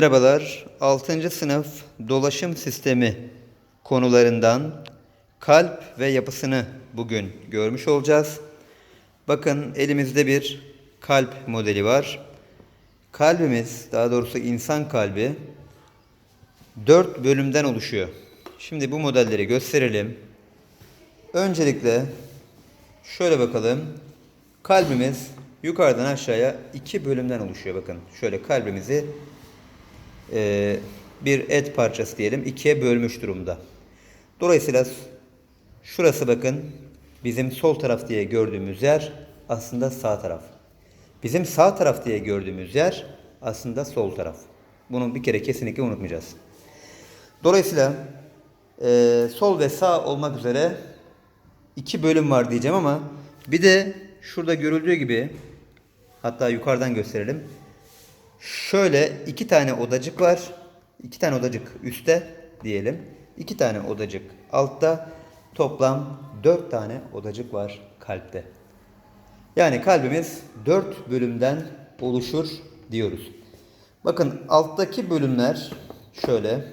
Merhabalar. 6. sınıf dolaşım sistemi konularından kalp ve yapısını bugün görmüş olacağız. Bakın elimizde bir kalp modeli var. Kalbimiz, daha doğrusu insan kalbi 4 bölümden oluşuyor. Şimdi bu modelleri gösterelim. Öncelikle şöyle bakalım. Kalbimiz yukarıdan aşağıya iki bölümden oluşuyor. Bakın şöyle kalbimizi e, bir et parçası diyelim ikiye bölmüş durumda. Dolayısıyla şurası bakın bizim sol taraf diye gördüğümüz yer aslında sağ taraf. Bizim sağ taraf diye gördüğümüz yer aslında sol taraf. Bunu bir kere kesinlikle unutmayacağız. Dolayısıyla e, sol ve sağ olmak üzere iki bölüm var diyeceğim ama bir de şurada görüldüğü gibi hatta yukarıdan gösterelim. Şöyle iki tane odacık var. İki tane odacık üstte diyelim. İki tane odacık altta. Toplam dört tane odacık var kalpte. Yani kalbimiz dört bölümden oluşur diyoruz. Bakın alttaki bölümler şöyle.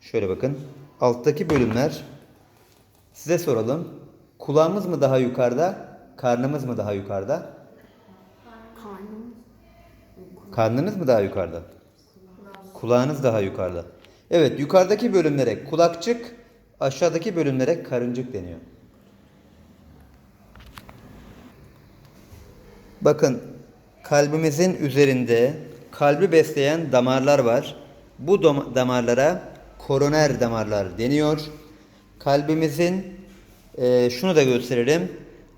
Şöyle bakın. Alttaki bölümler size soralım. Kulağımız mı daha yukarıda? Karnımız mı daha yukarıda? Karnınız mı daha yukarıda? Kulağınız daha yukarıda. Evet, yukarıdaki bölümlere kulakçık, aşağıdaki bölümlere karıncık deniyor. Bakın, kalbimizin üzerinde kalbi besleyen damarlar var. Bu dam- damarlara koroner damarlar deniyor. Kalbimizin e, şunu da gösterelim.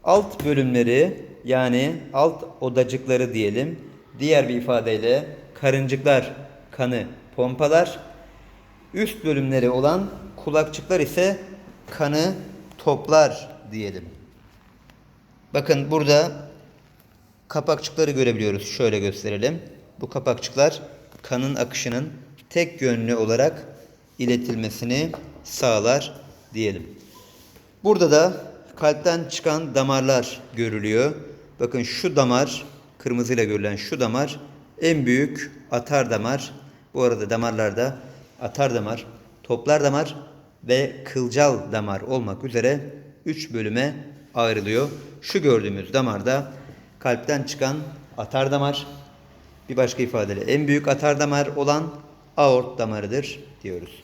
Alt bölümleri yani alt odacıkları diyelim. Diğer bir ifadeyle karıncıklar kanı pompalar. Üst bölümleri olan kulakçıklar ise kanı toplar diyelim. Bakın burada kapakçıkları görebiliyoruz. Şöyle gösterelim. Bu kapakçıklar kanın akışının tek yönlü olarak iletilmesini sağlar diyelim. Burada da kalpten çıkan damarlar görülüyor. Bakın şu damar, kırmızıyla görülen şu damar en büyük atar damar. Bu arada damarlarda atar damar, toplar damar ve kılcal damar olmak üzere 3 bölüme ayrılıyor. Şu gördüğümüz damarda kalpten çıkan atar damar, bir başka ifadeyle en büyük atar damar olan aort damarıdır diyoruz.